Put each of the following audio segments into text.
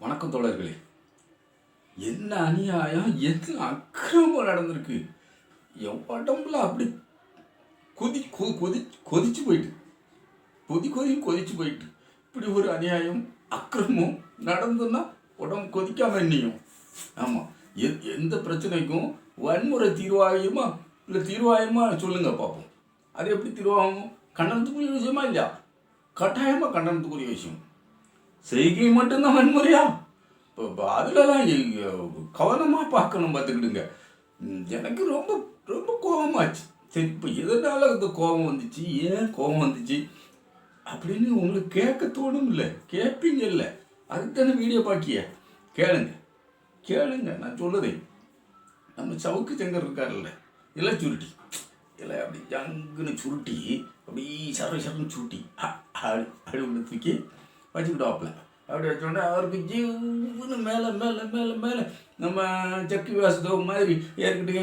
வணக்கம் தோழர்களே. என்ன அநியாயம்? என்ன அக்கிரமம் நடந்திருக்கு? என் உடம்புல அப்படி கொதி கொ கொதி கொதிச்சு போயிட்டு. கொதி கொதி கொதிச்சு போயிட்டு. இப்படி ஒரு அநியாயம் அக்கிரமம் நடந்துன்னா உடம்பு கொதிக்காம என்னையும்? ஆமாம் எ எந்த பிரச்சனைக்கும் வன்முறை தீர்வாயுமா? இல்லை தீர்வாயுமா? சொல்லுங்க பார்ப்போம் அது எப்படி தீர்வாகும்? கண்டனத்துக்குரிய விஷயமா இல்லையா? கட்டாயமாக கண்டனத்துக்குரிய விஷயம். செய்கை மட்டும்தான் வன்முறையா? இப்போ இப்போ அதுலலாம் கவனமாக பார்க்கணும் பார்த்துக்கிடுங்க. எனக்கு ரொம்ப ரொம்ப கோபமாச்சு. சரி இப்போ எதனால இந்த கோபம் வந்துச்சு? ஏன் கோபம் வந்துச்சு? அப்படின்னு உங்களுக்கு கேட்க தோணும் இல்லை. கேட்பீங்க இல்லை. அதுக்கு தானே வீடியோ பாக்கிய? கேளுங்க. கேளுங்க. நான் சொல்லுதே நம்ம சவுக்கு சங்கர் இருக்கார்ல இல்லை சுருட்டி. இல்லை அப்படி ஜங்குன்னு சுருட்டி. அப்படி சர சரன்னு சுருட்டி. அ- அடி அடி தூக்கி வச்சுக்கிட்டாப்புல. அப்படி வச்சோடனே அவருக்கு ஜீவுன்னு மேலே மேலே மேலே மேலே நம்ம சக்கி வாசதோ மாதிரி ஏற்கிட்டு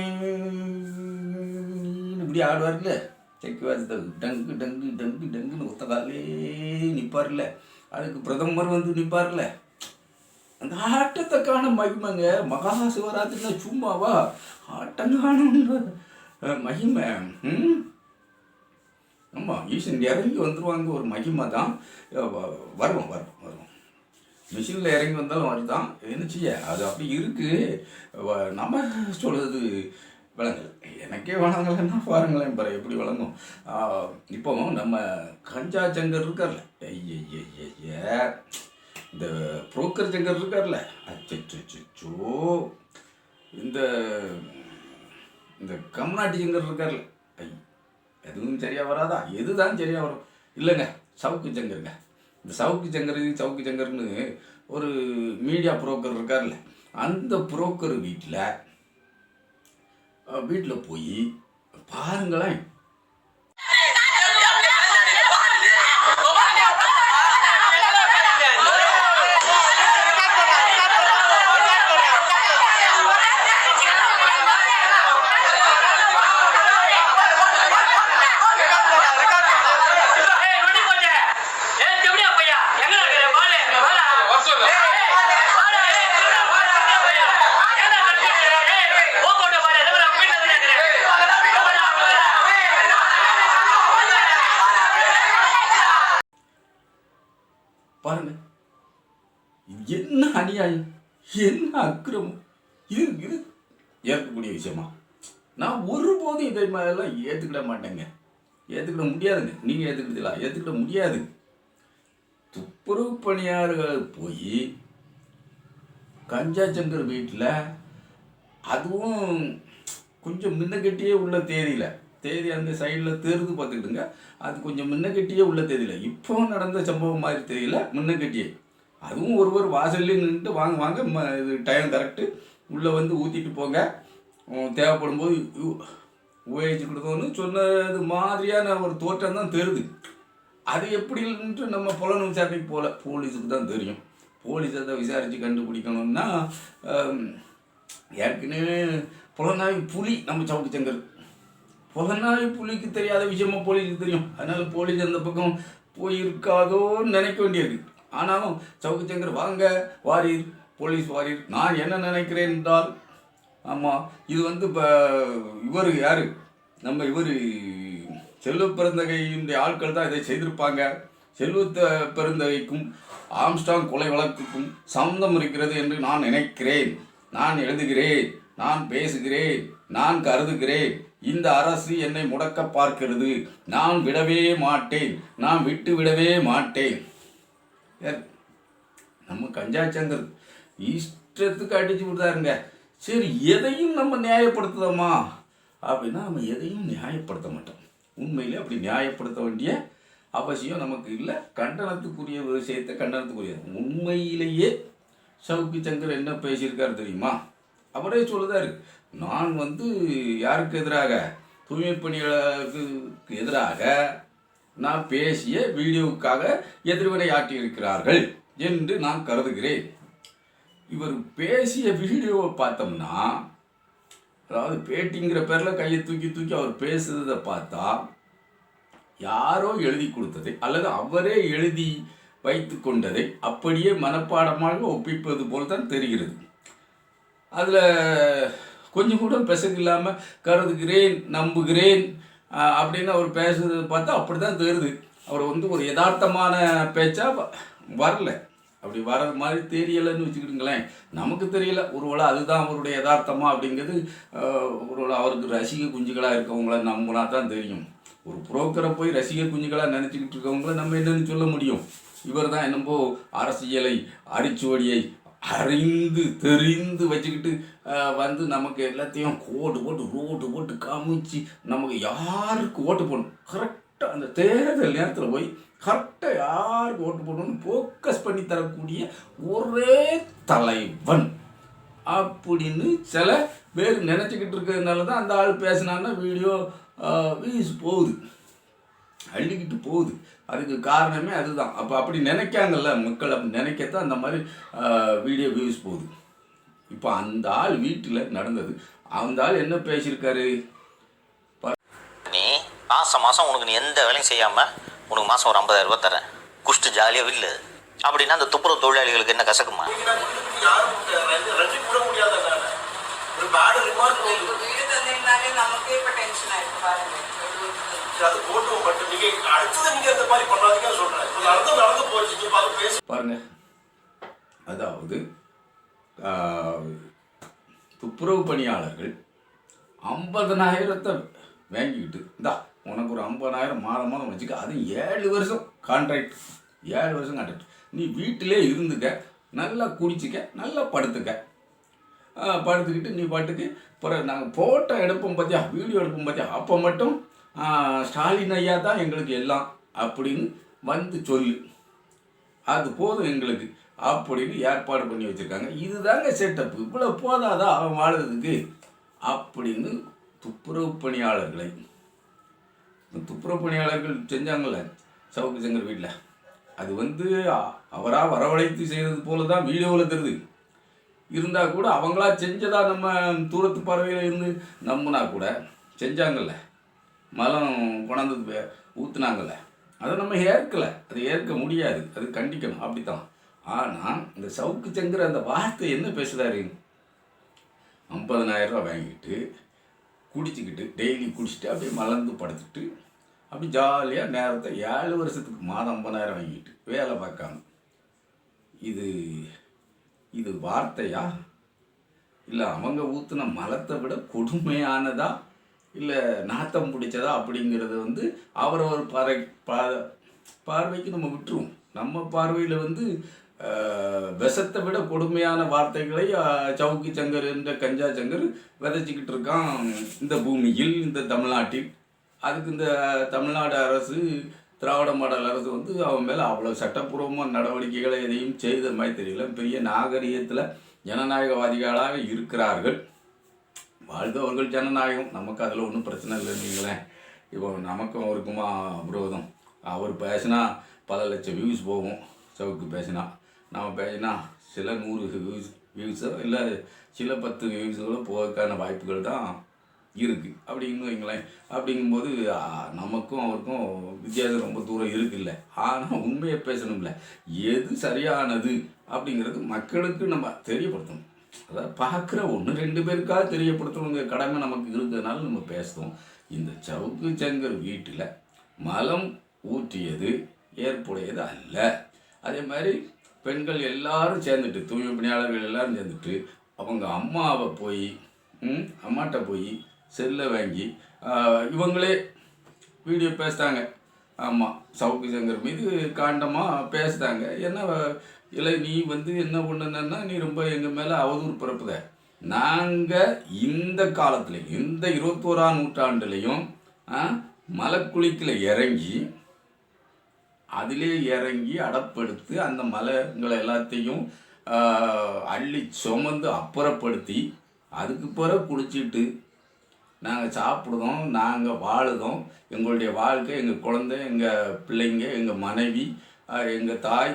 இப்படி ஆடுவார்ல. சக்கி வாசதோ டங்கு டங்கு டங்கு டங்குன்னு ஒத்தகாலே நிற்பார்ல அதுக்கு பிரதமர் வந்து நிற்பார்ல அந்த ஆட்டத்தை காண மகிமைங்க. மகா சிவராத்திரினா சும்மாவா? ஆட்டம் காணுன்ற மகிமை. ம்? ஆமாம் ஈசன் இறங்கி வந்துருவாங்க ஒரு மகிமை தான். வ- வருவோம் வருவோம் வருவோம். மிஷினில் இறங்கி வந்தாலும் வருதான் என்ன செய்ய? அது அப்படி இருக்கு. வ- நம்ம சொல்கிறது விளங்கல். எனக்கே வழங்கலைன்னா பாருங்களேன் பாரு எப்படி வழங்கும் இப்போ நம்ம கஞ்சா சங்கர் இருக்கார்ல. ஐய இந்த புரோக்கர் சங்கர் இருக்கார்ல. அச்சோ இந்த இந்த கம்நாட்டி சங்கர் இருக்கார்ல. ஐ எதுவும் சரியாக வராதா? எதுதான் சரியாக வரும்? இல்லைங்க சவுக்கு சங்கருங்க இந்த சவுக்கு சங்கர் சவுக்கு சங்கர்னு ஒரு மீடியா புரோக்கர் இருக்கார்ல அந்த புரோக்கர் வீட்டில் வீட்டில் போய் பாருங்களேன் என்ன அக்கிரமம்? இது இது ஏற்கக்கூடிய விஷயமா? நான் ஒருபோதும் இதை மாதிரிலாம் ஏற்றுக்கிட மாட்டேங்க. ஏற்றுக்கிட முடியாதுங்க. நீங்கள் ஏற்றுக்கிட்டீங்களா ஏற்றுக்கிட முடியாது. துப்புரவு பணியாளர்கள் போய் கஞ்சா சங்கர் வீட்டில் அதுவும் கொஞ்சம் முன்னக்கட்டியே உள்ள தேதியில் தேதி அந்த சைடில் தேர்ந்து பார்த்துக்கிட்டுங்க. அது கொஞ்சம் முன்னக்கட்டியே உள்ள தேதியில். இப்போ நடந்த சம்பவம் மாதிரி தெரியல முன்னக்கட்டியே அதுவும் ஒருவர் வாசல்லே நின்று வாங்க வாங்க ம- இது டைம் கரெக்டு உள்ளே வந்து ஊற்றிட்டு போங்க. தேவைப்படும் போது உபயோகிச்சு கொடுக்கணும்னு சொன்னது மாதிரியான ஒரு தோற்றம் தான் தெரியுது. அது எப்படின்ட்டு நம்ம புலன் விசாரணைக்கு போகல போலீஸுக்கு தான் தெரியும். போலீஸ் அதை விசாரித்து கண்டுபிடிக்கணும்னா ஏற்கனவே புலனாய்வு புலி நம்ம சவுக்கு சங்கர் புலனாய்வு புலிக்கு தெரியாத விஷயமா போலீஸுக்கு தெரியும். அதனால போலீஸ் அந்த பக்கம் போயிருக்காதோன்னு நினைக்க வேண்டியது ஆனாலும் சவுக்கு சங்கர் வாங்க வாரீர் போலீஸ் வாரீர் நான் என்ன நினைக்கிறேன் என்றால் ஆமாம் இது வந்து இப்போ இவர் யார்? நம்ம இவர் செல்வ பிறந்தகையினுடைய ஆட்கள் தான் இதை செய்திருப்பாங்க. செல்வத்த பெருந்தகைக்கும் ஆம்ஸ்டாங் கொலை வழக்குக்கும் சம்மந்தம் இருக்கிறது என்று நான் நினைக்கிறேன். நான் எழுதுகிறேன் நான் பேசுகிறேன் நான் கருதுகிறேன். இந்த அரசு என்னை முடக்க பார்க்கிறது. நான் விடவே மாட்டேன். நான் விட்டு விடவே மாட்டேன். நம்ம கஞ்சா சங்கர் இஷ்டத்துக்கு அடிச்சு விடுதாருங்க சரி எதையும் நம்ம நியாயப்படுத்துதோமா அப்படின்னா நம்ம எதையும் நியாயப்படுத்த மாட்டோம். உண்மையிலே அப்படி நியாயப்படுத்த வேண்டிய அவசியம் நமக்கு இல்லை. கண்டனத்துக்குரிய விஷயத்தை கண்டனத்துக்குரிய உண்மையிலேயே சவுக்கு சங்கர் என்ன பேசியிருக்காரு தெரியுமா? அவரே சொல்லுதாரு. நான் வந்து யாருக்கு எதிராக? தூய்மை பணியாளருக்கு எதிராக நான் பேசிய வீடியோவுக்காக எதிர்வினையாற்றியிருக்கிறார்கள் என்று நான் கருதுகிறேன். இவர் பேசிய வீடியோவை பார்த்தோம்னா அதாவது பேட்டிங்கிற பேரில் கையை தூக்கி தூக்கி அவர் பேசுறதை பார்த்தா யாரோ எழுதி கொடுத்தது அல்லது அவரே எழுதி வைத்து கொண்டதை அப்படியே மனப்பாடமாக ஒப்பிப்பது போல் தான் தெரிகிறது. அதில் கொஞ்சம் கூட பெசகு இல்லாமல் கருதுகிறேன் நம்புகிறேன் அப்படின்னு அவர் பேசுறது பார்த்தா அப்படி தான் தெரியுது அவர் வந்து ஒரு யதார்த்தமான பேச்சா வரல. அப்படி வர்றது மாதிரி தெரியலைன்னு வச்சுக்கிட்டுங்களேன். நமக்கு தெரியல. ஒருவேளை அதுதான் அவருடைய யதார்த்தமாக அப்படிங்கிறது ஒருவேளை அவருக்கு ரசிக குஞ்சுகளாக இருக்கவங்கள நம்மளா தான் தெரியும். ஒரு புரோக்கரை போய் ரசிக குஞ்சுகளாக நினச்சிக்கிட்டு இருக்கவங்கள நம்ம என்னென்னு சொல்ல முடியும்? இவர் தான் என்னமோ அரசியலை அரிச்சுவடியை அறிந்து தெரிந்து வச்சுக்கிட்டு வந்து நமக்கு எல்லாத்தையும் கோடு போட்டு ரோடு போட்டு காமிச்சு நமக்கு யாருக்கு ஓட்டு போடணும்? கரெக்டாக அந்த தேர்தல் நேரத்தில் போய் கரெக்டாக யாருக்கு ஓட்டு போடணும்னு ஃபோக்கஸ் பண்ணி தரக்கூடிய ஒரே தலைவன். அப்படின்னு சில பேர் நினச்சிக்கிட்டு இருக்கிறதுனால தான் அந்த ஆள் பேசினான்னா வீடியோ வீஸ் போகுது. அள்ளிக்கிட்டு போகுது. அதுக்கு காரணமே அதுதான். அப்போ அப்படி நினைக்காங்கல்ல மக்கள் அப்படி நினைக்கத்தான் அந்த மாதிரி வீடியோ வியூஸ் போகுது. இப்போ அந்த ஆள் வீட்டில் நடந்தது. அந்த ஆள் என்ன பேசியிருக்காரு? நீ மாதம் மாதம் உனக்கு நீ எந்த வேலையும் செய்யாமல் உனக்கு மாதம் ஒரு ஐம்பதாயிரம் ரூபாய் தரேன். குஷ்டு ஜாலியாக இல்லை அப்படின்னா அந்த துப்புரவு தொழிலாளிகளுக்கு என்ன கசக்குமா? ஒரு பேட் ரிமார்க் நமக்கு இப்போ டென்ஷன் ஆயிருக்கு பாருங்க. பாருங்க. அதாவது துப்புரவு பணியாளர்கள் ஐம்பதனாயிரத்தை வாங்கிக்கிட்டு இந்தா உனக்கு ஒரு ஐம்பதாயிரம் மாதம் மாதம் வச்சுக்க அது ஏழு வருஷம் கான்ட்ராக்ட் ஏழு வருஷம் கான்ட்ராக்ட் நீ வீட்டிலே இருந்துக்க நல்லா குடிச்சிக்க நல்லா படுத்துக்க. படுத்துக்கிட்டு நீ பாட்டுக்கு பிறகு நாங்கள் ஃபோட்டோ எடுப்போம் பார்த்தியா வீடியோ எடுப்போம் பார்த்தியா அப்போ மட்டும் ஸ்டாலின் ஐயா தான் எங்களுக்கு எல்லாம் அப்படின்னு வந்து சொல்லு. அது போதும் எங்களுக்கு அப்படின்னு ஏற்பாடு பண்ணி வச்சுருக்காங்க. இதுதாங்க செட்டப் இவ்வளோ போதாதா அவன் வாழறதுக்கு? அப்படின்னு துப்புரவு பணியாளர்களை துப்புரவு பணியாளர்கள் செஞ்சாங்கள்ல சவுக்கு சங்கர் வீட்டில் அது வந்து அவராக வரவழைத்து செய்கிறது போல தான் வீடியோவில் தருது இருந்தால் கூட அவங்களா செஞ்சதாக நம்ம தூரத்து பறவையில் இருந்து நம்பினா கூட செஞ்சாங்கல்ல. மலம் கொண்டாந்து ஊற்றுனாங்கல்ல அதை நம்ம ஏற்கலை. அதை ஏற்க முடியாது. அது கண்டிக்கணும். அப்படித்தான். ஆனால் இந்த சவுக்கு சங்கர் அந்த வார்த்தை என்ன பேசுதாரு? ஐம்பதனாயிரம் ரூபா வாங்கிட்டு குடிச்சிக்கிட்டு டெய்லி குடிச்சிட்டு அப்படியே மலர்ந்து படுத்துட்டு அப்படி ஜாலியாக நேரத்தை ஏழு வருஷத்துக்கு மாதம் ஐம்பதாயிரம் வாங்கிட்டு வேலை பார்க்காம. இது இது வார்த்தையா? இல்லை அவங்க ஊற்றின மலத்தை விட கொடுமையானதா? இல்லை நாத்தம் பிடிச்சதா அப்படிங்கிறது வந்து அவரவர் பார்வை பா பார்வைக்கு நம்ம விட்டுருவோம். நம்ம பார்வையில் வந்து விஷத்தை விட கொடுமையான வார்த்தைகளை சவுக்கு சங்கர் என்ற கஞ்சா சங்கர் விதைச்சிக்கிட்டு இருக்கான் இந்த பூமியில் இந்த தமிழ்நாட்டில். அதுக்கு இந்த தமிழ்நாடு அரசு திராவிட மாடல் அரசு வந்து அவன் மேலே அவ்வளோ சட்டப்பூர்வமான நடவடிக்கைகளை எதையும் செய்த மாதிரி தெரியல. பெரிய நாகரிகத்தில் ஜனநாயகவாதிகளாக இருக்கிறார்கள். வாழ்ந்தவர்கள் ஜனநாயகம். நமக்கு அதில் ஒன்றும் பிரச்சனை இல்லைங்களேன் இப்போ நமக்கும் அவருக்குமா விரோதம். அவர் பேசினா பல லட்சம் வியூஸ் போகும். சவுக்கு பேசினா. நம்ம பேசினா சில நூறு வியூஸ் வியூஸோ இல்லை சில பத்து வியூஸோ போகிறதுக்கான வாய்ப்புகள் தான் இருக்குது அப்படின்னு வைங்களேன். அப்படிங்கும்போது நமக்கும் அவருக்கும் வித்தியாசம் ரொம்ப தூரம் இருக்குல்ல. ஆனால் உண்மையை பேசணும்ல. எது சரியானது அப்படிங்கிறது மக்களுக்கு நம்ம தெரியப்படுத்தணும். அதாவது பார்க்குற ஒன்று ரெண்டு பேருக்காக தெரியப்படுத்தணுங்க கடமை நமக்கு இருக்கிறதுனால நம்ம பேசுகிறோம் இந்த சவுக்கு சங்கர் வீட்டில் மலம் ஊற்றியது ஏற்புடையது அல்ல. அதே மாதிரி பெண்கள் எல்லாரும் சேர்ந்துட்டு தூய்மை பணியாளர்கள் எல்லாரும் சேர்ந்துட்டு அவங்க அம்மாவை போய் அம்மாட்ட போய் செல்லை வாங்கி இவங்களே வீடியோ பேசுகிறாங்க ஆமாம் சவுக்கு சங்கர் மீது காண்டமாக பேசுகிறாங்க என்ன இல்லை நீ வந்து என்ன பண்ணுனா நீ ரொம்ப எங்கள் மேலே அவதூறு பிறப்புத நாங்கள் இந்த காலத்தில் இந்த இருபத்தோராம் நூற்றாண்டுலேயும் மலைக்குளிக்கில் இறங்கி அதிலே இறங்கி அடப்படுத்து அந்த மலைங்களை எல்லாத்தையும் அள்ளி சுமந்து அப்புறப்படுத்தி அதுக்கு பிறகு குளிச்சுட்டு நாங்கள் சாப்பிடுதோம் நாங்கள் வாழுதோம். எங்களுடைய வாழ்க்கை எங்கள் குழந்தை எங்கள் பிள்ளைங்க எங்கள் மனைவி எங்கள் தாய்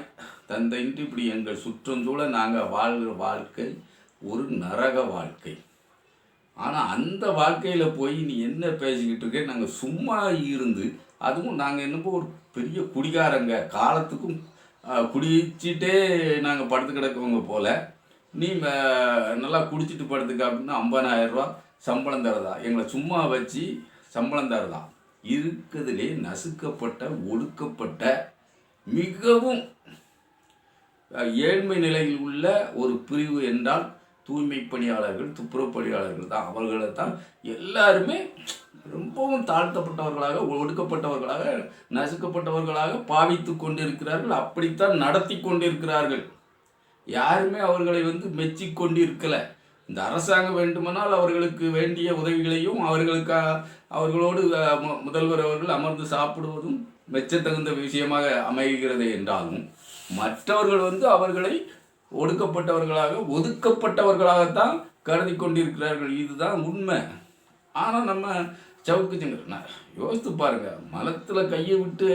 தந்தைன்ட்டு இப்படி எங்கள் சுற்றஞ்சூழ நாங்கள் வாழ்கிற வாழ்க்கை ஒரு நரக வாழ்க்கை. ஆனால் அந்த வாழ்க்கையில் போய் நீ என்ன பேசிக்கிட்டு இருக்க? நாங்கள் சும்மா இருந்து அதுவும் நாங்கள் என்னப்போ ஒரு பெரிய குடிகாரங்க. காலத்துக்கும் குடிச்சிட்டே நாங்கள் படுத்து கிடக்கவங்க போல். நீ நல்லா குடிச்சிட்டு படுத்துக்க அப்படின்னா ஐம்பதாயிரரூவா சம்பளம் தரதா? எங்களை சும்மா வச்சு சம்பளம் தரதா? இருக்கிறதுலே நசுக்கப்பட்ட ஒடுக்கப்பட்ட மிகவும் ஏழ்மை நிலையில் உள்ள ஒரு பிரிவு என்றால் தூய்மை பணியாளர்கள் துப்புரவு பணியாளர்கள் தான். அவர்களை தான் எல்லாருமே ரொம்பவும் தாழ்த்தப்பட்டவர்களாக ஒடுக்கப்பட்டவர்களாக நசுக்கப்பட்டவர்களாக பாவித்து கொண்டிருக்கிறார்கள். அப்படித்தான் நடத்தி கொண்டிருக்கிறார்கள். யாருமே அவர்களை வந்து மெச்சி கொண்டிருக்கலை. இந்த அரசாங்கம் வேண்டுமானால் அவர்களுக்கு வேண்டிய உதவிகளையும் அவர்களுக்கு அவர்களோடு மு- முதல்வர் அவர்கள் அமர்ந்து சாப்பிடுவதும் மெச்சத்தகுந்த விஷயமாக அமைகிறது என்றாலும் மற்றவர்கள் வந்து அவர்களை ஒடுக்கப்பட்டவர்களாக ஒதுக்கப்பட்டவர்களாகத்தான் கருதி கொண்டிருக்கிறார்கள். இதுதான் உண்மை. ஆனால் நம்ம சவுக்கு சங்கர் யோசித்து பாருங்க. மலத்தில் கையை விட்டு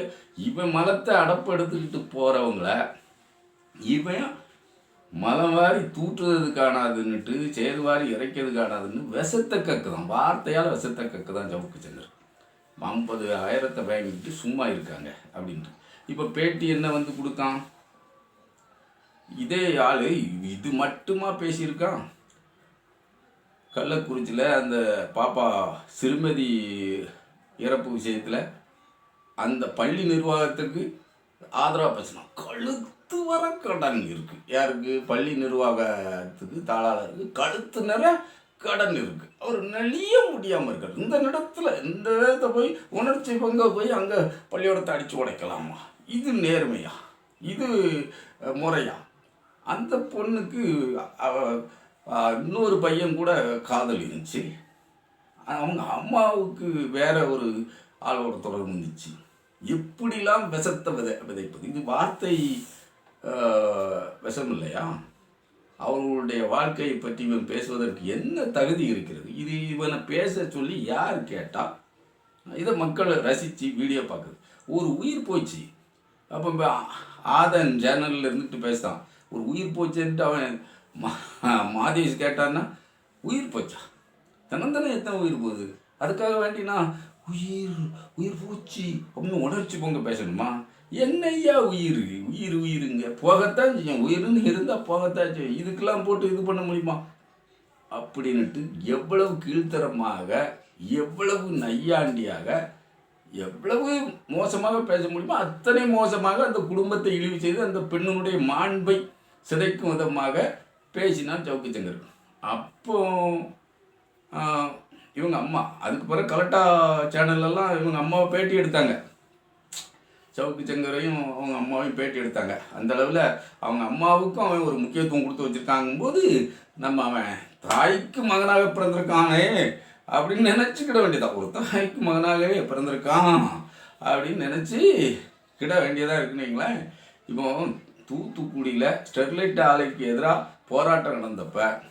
இவன் மலத்தை அடப்பு எடுத்துக்கிட்டு போகிறவங்கள இவன் மலம் வாரி தூட்டுறது காணாதுன்னுட்டு செயல் வாரி இறைக்கிறது காணாதுன்னு விஷத்தை கக்கு தான் வார்த்தையால் விஷத்தை கக்கு தான் சவுக்கு சங்கர் ஐம்பது ஆயிரத்தை வாங்கிட்டு சும்மா இருக்காங்க அப்படின்ட்டு. இப்போ பேட்டி என்ன வந்து கொடுத்தான்? இதே ஆள் இது மட்டுமா பேசியிருக்கான்? கள்ளக்குறிச்சியில் அந்த பாப்பா சிறுமதி இறப்பு விஷயத்தில் அந்த பள்ளி நிர்வாகத்துக்கு ஆதரவாக பேசணும் கழுத்து வர கடன் இருக்குது யாருக்கு? பள்ளி நிர்வாகத்துக்கு தாளாளருக்கு கழுத்து நிற கடன் இருக்குது அவர் நெளிய முடியாமல் இருக்கார். இந்த இடத்துல இந்த இடத்த போய் உணர்ச்சி பங்க போய் அங்கே பள்ளியோடத்தை அடித்து உடைக்கலாமா? இது நேர்மையா? இது முறையா? அந்த பொண்ணுக்கு அவ- இன்னொரு பையன் கூட காதல் இருந்துச்சு. அவங்க அம்மாவுக்கு வேற ஒரு ஆளோட தொடர்பு இருந்துச்சு. எப்படிலாம் விஷத்தை விதை விதைப்பது. இது வார்த்தை விஷம் இல்லையா? அவர்களுடைய வாழ்க்கையை பற்றி இவன் பேசுவதற்கு என்ன தகுதி இருக்கிறது? இது இவனை பேச சொல்லி யார் கேட்டால் இதை மக்கள் ரசித்து வீடியோ பார்க்குது. ஒரு உயிர் போச்சு. அப்போ ஆதன் ஜேர்னலில் இருந்துட்டு பேசுகிறான் ஒரு உயிர் போச்சுன்ட்டு அவன் மா- மாதேஷ் கேட்டான்னா உயிர் போச்சா? தினந்தனம் எத்தனை உயிர் போகுது? அதுக்காக வேண்டினா உயிர் உயிர் போச்சு. அப்படின்னு உணர்ச்சி பொங்க பேசணுமா? என்னய்யா உயிர்? உயிர் உயிருங்க. போகத்தான் செய்யும். உயிர்னு இருந்தால் போகத்தான் செய்யும். இதுக்கெல்லாம் போட்டு இது பண்ண முடியுமா? அப்படின்ட்டு எவ்வளவு கீழ்த்தரமாக எவ்வளவு நையாண்டியாக எவ்வளவு மோசமாக பேச முடியுமோ அத்தனை மோசமாக அந்த குடும்பத்தை இழிவு செய்து அந்த பெண்ணினுடைய மாண்பை சிதைக்கும் விதமாக பேசினார் சவுக்கு சங்கர் அப்போ இவங்க அம்மா அதுக்கு பிறகு கலட்டா சேனல்லலாம் இவங்க அம்மாவை பேட்டி எடுத்தாங்க. சவுக்கு சங்கரையும் அவங்க அம்மாவையும் பேட்டி எடுத்தாங்க. அந்த அளவில் அவங்க அம்மாவுக்கும் அவன் ஒரு முக்கியத்துவம் கொடுத்து வச்சுருக்காங்கும்போது நம்ம அவன் தாய்க்கு மகனாக பிறந்திருக்கானே அப்படின்னு நினச்சிக்கிட வேண்டியதான் ஒரு தாய்க்கு மகனாகவே பிறந்திருக்கான் அப்படின்னு நினச்சி கிட வேண்டியதாக இருக்குன்னு வைங்களேன். இப்போ தூத்துக்குடியில் ஸ்டெர்லைட் ஆலைக்கு எதிராக போராட்டம் நடந்தப்ப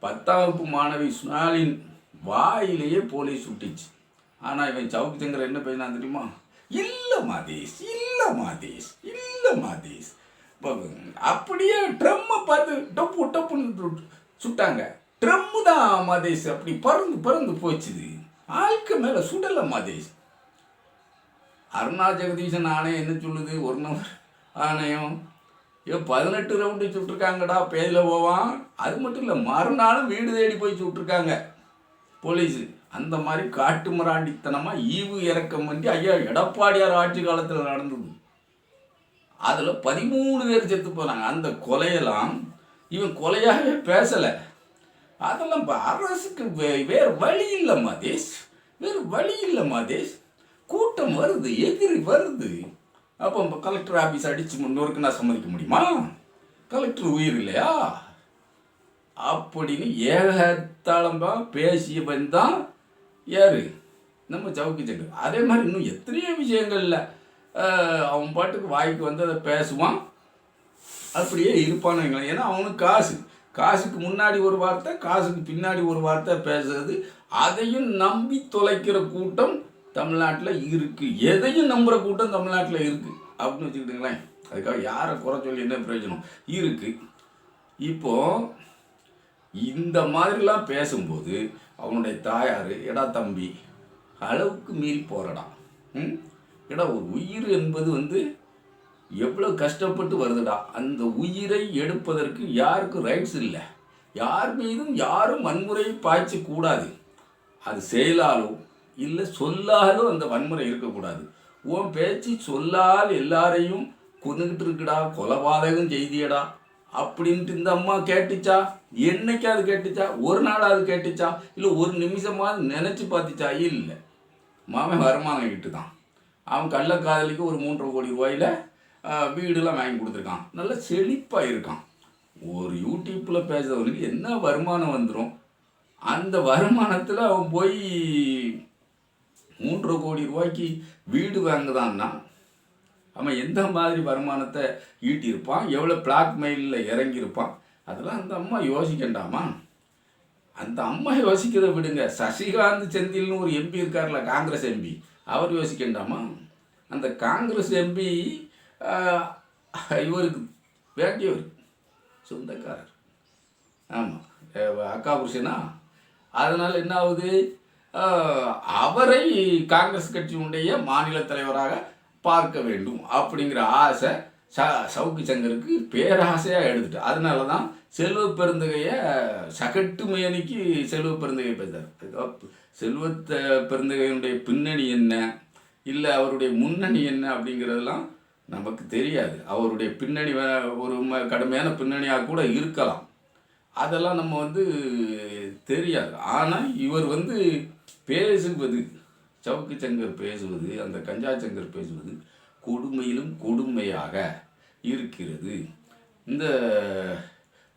பத்தாம் வகுப்பு மாணவி சுனாலின் வாயிலேயே போலீஸ் சுட்டுச்சு. ஆனால் இவன் சவுக்கு சங்கர் என்ன பேசினா தெரியுமா? இல்லை மாதேஷ் இல்லை மாதேஷ் இல்லை மாதேஷ். இப்போ அப்படியே ட்ரம்மை பார்த்து டப்பு டப்புன்னு சுட்டு- சுட்டாங்க. ட்ரம்மு தான் மாதேஷ் அப்படி பறந்து பறந்து போச்சுது. ஆளுக்கு மேலே சுடலை மாதேஷ். அருணா ஜெகதீசன் ஆணையம் என்ன சொல்லுது? ஒரு நம்பர். ஆணையம். ஏ பதினெட்டு ரவுண்டு சுட்டிருக்காங்கடா பேதில் போவான். அது மட்டும் இல்லை மறுநாளும் வீடு தேடி போய் சுட்டிருக்காங்க போலீஸு. அந்த மாதிரி காட்டு மிராண்டித்தனமாக ஈவு இறக்கம் பண்ணி ஐயா எடப்பாடியார் ஆட்சி காலத்தில் நடந்தது. அதில் பதிமூணு பேர் செத்து போனாங்க. அந்த கொலையெல்லாம் இவன் கொலையாகவே பேசலை. அதெல்லாம் இப்போ அரசுக்கு வே- வேறு வழி இல்லை மாதேஷ். வேறு வழி இல்லை மாதேஷ். கூட்டம் வருது எதிரி வருது. அப்போ இப்போ கலெக்டர் ஆஃபீஸ் அடித்து முன்னோருக்கு நான் சம்மதிக்க முடியுமா? கலெக்டர் உயிர் இல்லையா? அப்படின்னு ஏகத்தாளம்பா பேசிய வந்தான் ஏறு நம்ம சவுக்கு சங்கு அதே மாதிரி இன்னும் எத்தனையோ விஷயங்கள்ல அவன் பாட்டுக்கு வாய்க்கு வந்து அதை பேசுவான். அப்படியே இருப்பானுங்க ஏன்னா அவனுக்கு காசு. காசுக்கு முன்னாடி ஒரு வார்த்தை காசுக்கு பின்னாடி ஒரு வார்த்தை பேசுறது. அதையும் நம்பி தொலைக்கிற கூட்டம் தமிழ்நாட்டில் இருக்குது எதையும் நம்புகிற கூட்டம் தமிழ்நாட்டில் இருக்குது அப்படின்னு வச்சுக்கிட்டுங்களேன். அதுக்காக யாரை குறை சொல்லி என்ன பிரயோஜனம்? இருக்குது இப்போது இந்த மாதிரிலாம் பேசும்போது அவனுடைய தாயார் எடா தம்பி அளவுக்கு மீறி போகிறடா ம்? எடா ஒரு உயிர் என்பது வந்து எவ்வளோ கஷ்டப்பட்டு வருதுடா. அந்த உயிரை எடுப்பதற்கு யாருக்கும் ரைட்ஸ் இல்லை. யார் மீதும் யாரும் வன்முறை பாய்ச்சக்கூடாது. அது செயலாலும் இல்லை சொல்லாலும் அந்த வன்முறை இருக்கக்கூடாது. உன் பேச்சு சொல்லால் எல்லாரையும் கொண்டுகிட்டு இருக்குடா கொலபாதகம் செய்தியடா அப்படின்ட்டு இந்த அம்மா கேட்டுச்சா? என்னைக்காவது கேட்டுச்சா? ஒரு நாளாவது கேட்டுச்சா? இல்லை ஒரு நிமிஷமாவது நினச்சி பார்த்துச்சா? இல்லை. மாமன் வருமானம் கிட்டு தான் அவன் கள்ளக்காதலிக்கு ஒரு மூன்றரை கோடி ரூபாயில் வீடுலாம் வாங்கி கொடுத்துருக்கான். நல்ல செழிப்பாக இருக்கான். ஒரு யூடியூப்பில் பேசுறவனுக்கு என்ன வருமானம் வந்துடும் அந்த வருமானத்தில் அவன் போய் மூன்றரை கோடி ரூபாய்க்கு வீடு வாங்குதான்னா அவன் எந்த மாதிரி வருமானத்தை ஈட்டியிருப்பான் எவ்வளோ பிளாக்மெயிலில் இறங்கியிருப்பான்? அதெல்லாம் அந்த அம்மா யோசிக்கண்டாமா? அந்த அம்மா யோசிக்கிறத விடுங்க. சசிகாந்த் செந்தில்னு ஒரு எம்பி இருக்கார்ல காங்கிரஸ் எம்பி அவர் யோசிக்கண்டாமா? அந்த காங்கிரஸ் எம்பி இவருக்கு வேண்டியவர் சொந்தக்காரர். ஆமாம் அக்கா புருஷனா? அதனால் என்ன ஆகுது? அவரை காங்கிரஸ் கட்சியினுடைய மாநில தலைவராக பார்க்க வேண்டும் அப்படிங்கிற ஆசை ச சவுக்கு சங்கருக்கு பேராசையாக எடுத்துட்டு அதனால தான் செல்வ பெருந்தகையை சகட்டு மேனிக்கு செல்வ பெருந்தகை பேசுறார். செல்வத்த பெருந்தகையினுடைய பின்னணி என்ன இல்லை அவருடைய முன்னணி என்ன அப்படிங்கிறதெல்லாம் நமக்கு தெரியாது. அவருடைய பின்னணி ஒரு ம- கடுமையான பின்னணியாக கூட இருக்கலாம். அதெல்லாம் நம்ம வந்து தெரியாது. ஆனால் இவர் வந்து பேசுவது சவுக்கு சங்கர் பேசுவது அந்த கஞ்சா சங்கர் பேசுவது கொடுமையிலும் கொடுமையாக இருக்கிறது. இந்த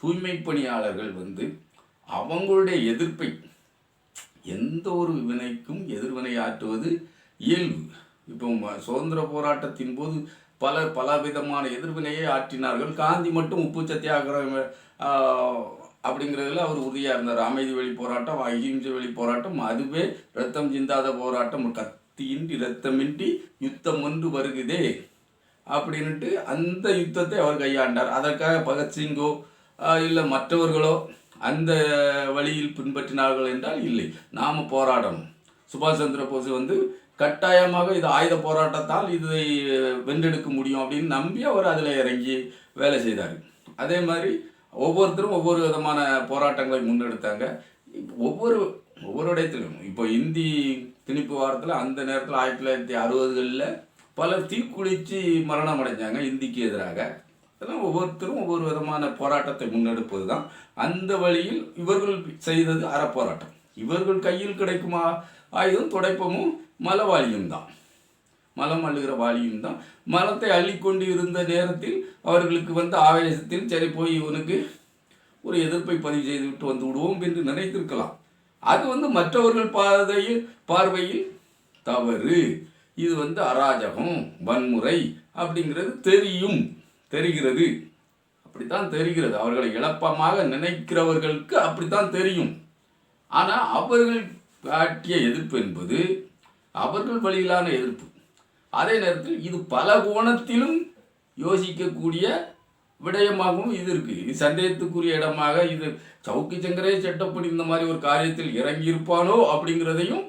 தூய்மை பணியாளர்கள் வந்து அவங்களுடைய எதிர்ப்பை எந்த ஒரு வினைக்கும் எதிர்வினை ஆற்றுவது இயல்பு. இப்போ சுதந்திர போராட்டத்தின் போது பல விதமான எதிர்வினையை ஆற்றினார்கள். காந்தி மட்டும் உப்பு சத்தியாகிரகம் அப்படிங்கிறதுல அவர் உறுதியாக இருந்தார். அமைதி வழி போராட்டம் அகிம்சை வழி போராட்டம் அதுவே ரத்தம் சிந்தாத போராட்டம். கத்தியின்றி ரத்தமின்றி யுத்தம் ஒன்று வருகுதே அப்படின்ட்டு அந்த யுத்தத்தை அவர் கையாண்டார். அதற்காக பகத்சிங்கோ இல்லை மற்றவர்களோ அந்த வழியில் பின்பற்றினார்கள் என்றால் இல்லை. நாம் போராடணும். சுபாஷ் சந்திர போஸ் வந்து கட்டாயமாக இது ஆயுத போராட்டத்தால் இதை வென்றெடுக்க முடியும் அப்படின்னு நம்பி அவர் அதில் இறங்கி வேலை செய்தார். அதே மாதிரி ஒவ்வொருத்தரும் ஒவ்வொரு விதமான போராட்டங்களை முன்னெடுத்தாங்க. ஒவ்வொரு ஒவ்வொரு இடத்துலையும் இப்போ இந்தி திணிப்பு வாரத்தில் அந்த நேரத்தில் ஆயிரத்தி தொள்ளாயிரத்தி அறுபதுகளில் பலர் தீக்குளித்து மரணம் அடைஞ்சாங்க இந்திக்கு எதிராக. இதெல்லாம் ஒவ்வொருத்தரும் ஒவ்வொரு விதமான போராட்டத்தை முன்னெடுப்பது தான் அந்த வழியில் இவர்கள் செய்தது அறப்போராட்டம். இவர்கள் கையில் கிடைக்கும் ஆயுதம் துடைப்பமும் மலவாளியும் தான் மலம் அள்ளுகிற வாலியும் தான். மலத்தை அள்ளிக்கொண்டு இருந்த நேரத்தில் அவர்களுக்கு வந்த ஆவேசத்தில் சரி போய் இவனுக்கு ஒரு எதிர்ப்பை பதிவு செய்துவிட்டு வந்து விடுவோம் என்று நினைத்திருக்கலாம். அது வந்து மற்றவர்கள் பாதையில் பார்வையில் தவறு. இது வந்து அராஜகம் வன்முறை அப்படிங்கிறது தெரியும் தெரிகிறது. அப்படித்தான் தெரிகிறது. அவர்களை இழப்பமாக நினைக்கிறவர்களுக்கு அப்படித்தான் தெரியும். ஆனால் அவர்கள் காட்டிய எதிர்ப்பு என்பது அவர்கள் வழியிலான எதிர்ப்பு. அதே நேரத்தில் இது பல கோணத்திலும் யோசிக்கக்கூடிய விடயமாகவும் இது இருக்குது இது சந்தேகத்துக்குரிய இடமாக இது சவுக்கு சங்கரே செட்டப்படி இந்த மாதிரி ஒரு காரியத்தில் இறங்கி இருப்பானோ அப்படிங்கிறதையும்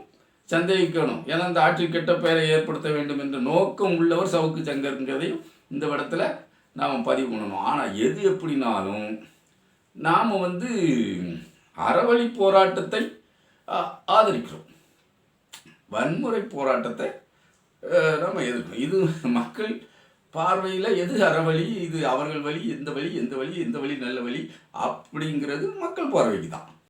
சந்தேகிக்கணும். ஏன்னா இந்த ஆட்சி கெட்ட பெயரை ஏற்படுத்த வேண்டும் என்ற நோக்கம் உள்ளவர் சவுக்கு சங்கருங்கிறதையும் இந்த இடத்துல நாம் பதிவு பண்ணணும். ஆனால் எது எப்படினாலும் நாம் வந்து அறவழி போராட்டத்தை ஆதரிக்கிறோம். வன்முறை போராட்டத்தை நம்ம எதிர்க்கணும் இது மக்கள் பார்வையில் எது அறவழி இது அவர்கள் வழி எந்த வழி எந்த வழி எந்த வழி நல்ல வழி அப்படிங்கிறது மக்கள் பார்வைக்கு தான்